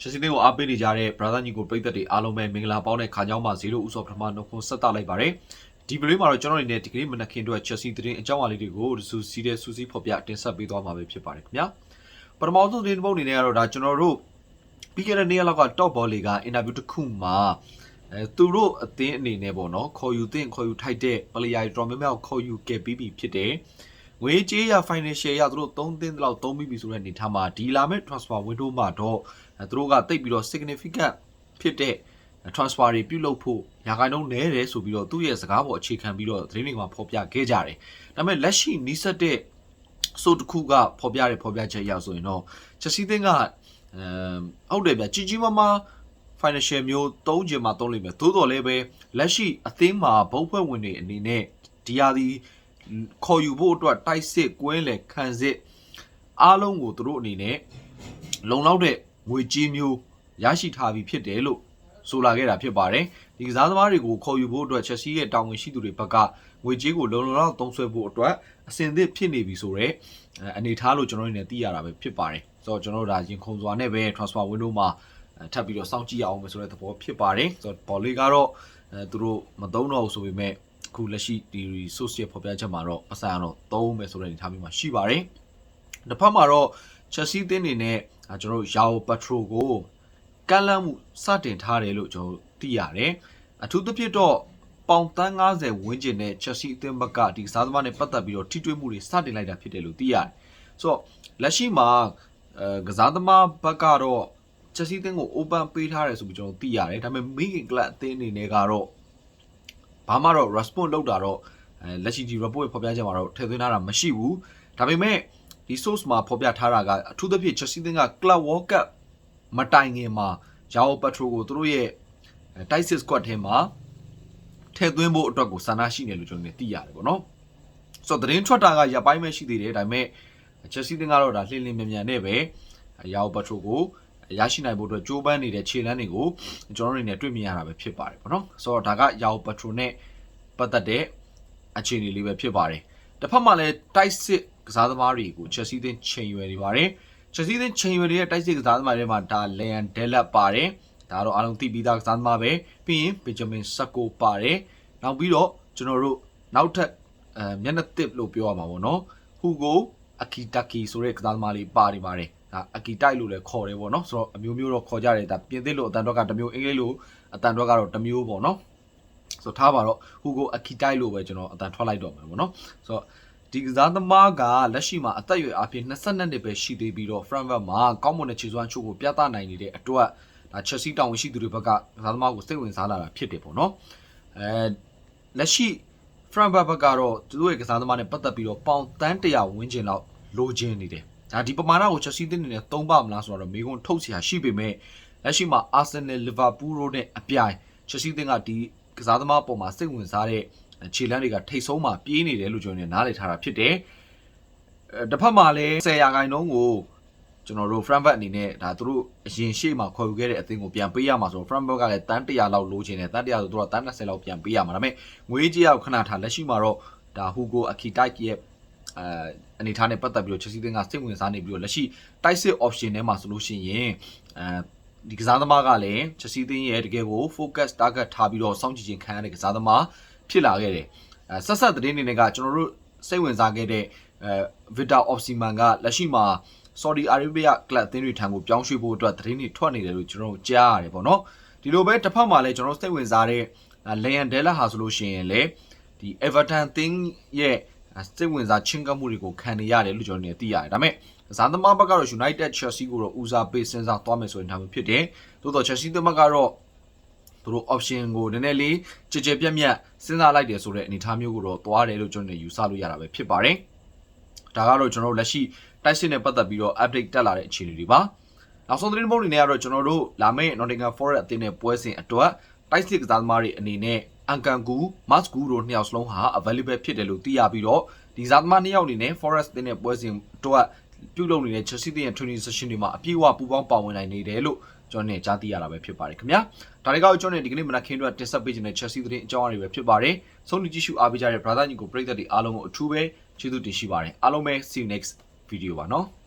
ရှစီတင်းကိုအားပေးနေကြတဲ့ brother ညီကိုပြည်သက်တွေအားလုံးပဲမင်္ဂလာပေါင်းတဲ့ခါကြောင်းပါ0ဥစောပထမနှုတ်ခွန်းဆက်တာလိုက်ပါတယ်ဒီပလေးမှာတော့ကျွန်တော်အနေနဲ့ဒီကနေ့မနက်ခင်းအတွက် Chelsea သတင်းအကြောင်းအရာလေးတွေကိုစူးစီးတဲ့စူးစီးဖော်ပြတင်ဆက်ပေးသွားမှာပဲဖြစ်ပါတယ်ခင်ဗျာပထမဆုံးသတင်းတစ်ပုဒ်အနေနဲ့ကတော့ဒါကျွန်တော်တို့ပြီးခဲ့တဲ့နေ့ရက်လောက်က top ball လေးကအင်တာဗျူးတစ်ခုမှာအဲသူတို့အသင်းအနေနဲ့ပေါ့နော်ခေါ်ယူသင့်ခေါ်ယူထိုက်တဲ့ player တွေတော်များများကိုခေါ်ယူခဲ့ပြီးပြီဖြစ်တယ် ငွေကြေးရ financial ရသူတို့3သင်းတလောက်3ပြီးပြီဆိုတဲ့အနေထားမှာဒီလာမဲ့ transfer window မှာတော့အဲသူတို့ကတိတ်ပြီးတော့ significant ဖြစ်တဲ့ transfer တွေပြုလုပ်ဖို့ညာခိုင်နှုန်းနည်းတယ်ဆိုပြီးတော့သူ့ရဲ့စကားပေါ်အခြေခံပြီးတော့သတင်းတွေမှာဖော်ပြခဲ့ကြတယ်။ဒါပေမဲ့လက်ရှိနီးစပ်တဲ့ဆိုတစ်ခုကဖော်ပြတဲ့ဖော်ပြချက်အရဆိုရင်တော့ချက်စီသင်းကအဲဟုတ်တယ်ဗျကြီးကြီးမားမား financial မျိုးသုံးချင်မှသုံးလိမ့်မယ်သို့တော်လည်းပဲလက်ရှိအသင်းမှာဘုတ်ဖွဲ့ဝင်တွေအနေနဲ့ဒီဟာဒီ ခေါ်ယူဖို့အတွက်တိုက်စစ်ကွင်းလေခံစစ်အားလုံးကိုသူတို့အနေနဲ့လုံလောက်တဲ့ငွေကြေးမျိုးရရှိထားပြီးဖြစ်တယ်လို့ဆိုလာခဲ့တာဖြစ်ပါတယ်ဒီကစားသမားတွေကိုခေါ်ယူဖို့အတွက်ချက်စီရဲ့တာဝန်ရှိသူတွေဘက်ကငွေကြေးကိုလုံလုံလောက်သုံးစွဲဖို့အတွက်အစင်သစ်ဖြစ်နေပြီဆိုတော့အနေထားလို့ကျွန်တော်တို့နေသိရတာပဲဖြစ်ပါတယ်ဆိုတော့ကျွန်တော်တို့ဒါရင်ခုံစွာနဲ့ပဲ transfer window မှာထပ်ပြီးတော့စောင့်ကြည့်အောင်မယ်ဆိုတဲ့သဘောဖြစ်ပါတယ်ဆိုတော့ဘော်လေးကတော့အဲသူတို့မသုံးတော့ဘူးဆိုပေမဲ့ အခုလက်ရှိဒီ resource ရဲ့ဖော်ပြချက်မှာတော့အဆိုင်အောင်တော့သုံးမယ်ဆိုတဲ့အနေအထားမျိုးမှာရှိပါတယ်တစ်ဖက်မှာတော့ Chelsea တင်းနေနဲ့ကျွန်တော်တို့ Yao Patrol ကိုကန့်လန့်မှုစတင်ထားတယ်လို့ကျွန်တော်သိရတယ်အထူးသဖြင့်တော့ပေါင်တန်း90ဝန်းကျင်နဲ့ Chelsea အသင်းဘက်ကဒီကစားသမားနဲ့ပတ်သက်ပြီးတော့ထိတွေ့မှုတွေစတင်လိုက်တာဖြစ်တယ်လို့သိရတယ်ဆိုတော့လက်ရှိမှာအဲကစားသမားဘက်ကတော့ချက်စီးသင်းကို open ပေးထားတယ်ဆိုပြီးကျွန်တော်သိရတယ်ဒါပေမဲ့ Megan Club အသင်းအနေနဲ့ကတော့ ဘာမှတော့ response လုပ်တာတော့အဲလက်ရှိဒီ report ဖော်ပြချက်မှာတော့ထည့်သွင်းထားတာမရှိဘူးဒါပေမဲ့ဒီ source မှာဖော်ပြထားတာကအထူးသဖြင့် Chelsea သင်းက Club World Cup မတိုင်ခင်မှာ Yao Patrol ကိုသူတို့ရဲ့ Tysis squad ထဲမှာထည့်သွင်းဖို့အတွက်ကိုဆန္ဒရှိနေလို့ကျွန်တော်နေသိရတယ်ပေါ့နော်ဆိုတော့သတင်းထွက်တာကရပ်ပိုင်းပဲရှိသေးတယ်ဒါပေမဲ့ Chelsea သင်းကတော့ဒါလှင်လင်းမြန်မြန်နဲ့ပဲ Yao Patrol ကိုရ ရှိနိုင်ဖို့အတွက်ကြိုးပမ်းနေတဲ့ခြေလမ်းတွေကိုကျွန်တော်တို့အနေနဲ့တွေ့မြင်ရတာပဲဖြစ်ပါတယ်ပေါ့နော်ဆိုတော့ဒါက Yao Patrol နဲ့ပတ်သက်တဲ့အခြေအနေလေးပဲဖြစ်ပါတယ်တစ်ဖက်မှာလည်းတိုက်စစ်ကစားသမားတွေကို Chelsea သင်းချိန်ရွယ်နေပါတယ် Chelsea သင်းချိန်ရွယ်ရဲ့တိုက်စစ်ကစားသမားတွေမှာဒါ Leon Delap ပါတယ်ဒါတော့အားလုံးသိပြီးသားကစားသမားပဲပြီးရင် Benjamin Sacco ပါတယ်နောက်ပြီးတော့ကျွန်တော်တို့နောက်ထပ်အဲမျက်နှာတစ်လို့ပြောရမှာပေါ့နော် Hugo Akitaki ဆိုတဲ့ကစားသမားလေးပါနေပါတယ် ဒါအကီတိုက်လို့လည်းခေါ်တယ်ပေါ့နော်ဆိုတော့အမျိုးမျိုးတော့ခေါ်ကြတယ်ဒါပြင်သစ်လို့အတန်တော့ကတစ်မျိုးအင်္ဂလိပ်လို့အတန်တော့ကတော့တစ်မျိုးပေါ့နော်ဆိုတော့ထားပါတော့ဟူကိုအကီတိုက်လို့ပဲကျွန်တော်အတန်ထွက်လိုက်တော့မယ်ပေါ့နော်ဆိုတော့ဒီကစားသမားကလက်ရှိမှာအသက်အရွယ်အပြင်22နှစ်ပဲရှိသေးပြီးတော့ Frankfurt မှာကောင်းမွန်တဲ့ခြေစွမ်းချို့ကိုပြသနိုင်နေတဲ့အတွက်ဒါ Chelsea တောင်ဝင်ရှိသူတွေဘက်ကကစားသမားကိုစိတ်ဝင်စားလာတာဖြစ်တယ်ပေါ့နော်အဲလက်ရှိ Frankfurt ဘက်ကတော့သူတို့ရဲ့ကစားသမားနဲ့ပတ်သက်ပြီးတော့ပေါင်တန်း100ဝန်းကျင်လောက်လိုချင်နေတယ် ဒါဒီပမာဏကိုချက်စီးသင်းနေနဲ့သုံးပါမလားဆိုတော့မေကွန်ထုတ်เสียရှိပေမဲ့လက်ရှိမှာအာဆင်နယ်လီဗာပူးတို့နဲ့အပြိုင်ချက်စီးသင်းကဒီကစားသမားပုံမှာစိတ်ဝင်စားတဲ့ခြေလမ်းတွေကထိတ်ဆုံးမှာပြေးနေတယ်လို့ကျွန်တော်နားလည်ထားတာဖြစ်တယ်အဲတစ်ဖက်မှာလည်း10ရာခိုင်နှုန်းကိုကျွန်တော်တို့ Frankfurt အနေနဲ့ဒါသူတို့အရင်ရှေ့မှာခေါ်ယူခဲ့တဲ့အသင်းကိုပြန်ပေးရမှာဆိုတော့ Frankfurt ကလည်းတန်း100လောက်လိုချင်တယ်တန်း100ဆိုတော့တန်း20လောက်ပြန်ပေးရမှာဒါပေမဲ့ငွေကြေးရောက်ခဏထားလက်ရှိမှာတော့ဒါ Hugo Akitai ရဲ့ အဲအနေထားနဲ့ပတ်သက်ပြီးတော့ Chelsea သင်းကစိတ်ဝင်စားနေပြီးတော့လက်ရှိတိုက်စစ် option ထဲမှာဆိုလို့ရှိရင်အဲဒီကစားသမားကလည်း Chelsea သင်းရဲ့တကယ်ကို focus target ထားပြီးတော့စောင့်ကြည့်ခြင်းခံရတဲ့ကစားသမားဖြစ်လာခဲ့တယ်အဲဆက်ဆက်သတင်းတွေနဲ့ကကျွန်တော်တို့စိတ်ဝင်စားခဲ့တဲ့အဲ Victor Osimhen ကလက်ရှိမှာ Saudi Arabia ကလပ်အသင်းတွေထံကိုပြောင်းရွှေ့ဖို့အတွက်သတင်းတွေထွက်နေတယ်လို့ကျွန်တော်တို့ကြားရတယ်ပေါ့နော်ဒီလိုပဲတစ်ဖက်မှာလည်းကျွန်တော်စိတ်ဝင်စားတဲ့ Leon Della ဟာဆိုလို့ရှိရင်လေဒီ Everton သင်းရဲ့ စိတ်ဝင်စားချင်းကပ်မှုတွေကိုခံနေရတယ်လို့ကျွန်တော်တို့သိရတယ်ဒါပေမဲ့ဇာသမားဘက်ကတော့ United Chelsea ကိုတော့ဦးစားပေးစဉ်းစားသွားမယ်ဆိုရင်ဒါမျိုးဖြစ်တယ်သို့တော့ Chelsea သမားကတော့သူတို့ option ကိုနည်းနည်းလေးကြည်ကြဲပြတ်ပြတ်စဉ်းစားလိုက်တယ်ဆိုတဲ့အနေအထားမျိုးကိုတော့သွားတယ်လို့ကျွန်တော်တို့ယူဆလို့ရတာပဲဖြစ်ပါတယ်ဒါကတော့ကျွန်တော်တို့လက်ရှိတိုက်စစ်နဲ့ပတ်သက်ပြီးတော့ update တက်လာတဲ့အခြေအနေတွေပါနောက်ဆုံးသတင်းပုံတွေနဲ့ကတော့ကျွန်တော်တို့လာမယ့် Nottingham Forest အသင်းနဲ့ပွဲစဉ်အတွက်တိုက်စစ်ကစားသမားတွေအနေနဲ့ အန်ကန်ကူမတ်ကူတို့နှစ်ယောက်စလုံးဟာ available ဖြစ်တယ်လို့သိရပြီးတော့ဒီဇာသမားနှစ်ယောက်အနေနဲ့ Forest တင်းနဲ့ပွဲစဉ်တော့ပြုတ်လုံနေတဲ့ Chelsea တင်းရဲ့ training session တွေမှာအပြည့်အဝပူးပေါင်းပါဝင်နိုင်နေတယ်လို့ကျွန်တော်နေကြားသိရတာပဲဖြစ်ပါတယ်ခင်ဗျာဒါတွေကတော့ကျွန်တော်နေဒီကနေ့မနက်ခင်းအတွက်တင်ဆက်ပေးခြင်းတဲ့ Chelsea တင်းအကြောင်းအရာတွေပဲဖြစ်ပါတယ်ဆုံးဖြတ်ကြည့်ရှုအားပေးကြတဲ့ brother ညီကိုပရိသတ်တွေအားလုံးကိုအထူးပဲကျေးဇူးတင်ရှိပါတယ်အားလုံးပဲ see you next video ပါနော်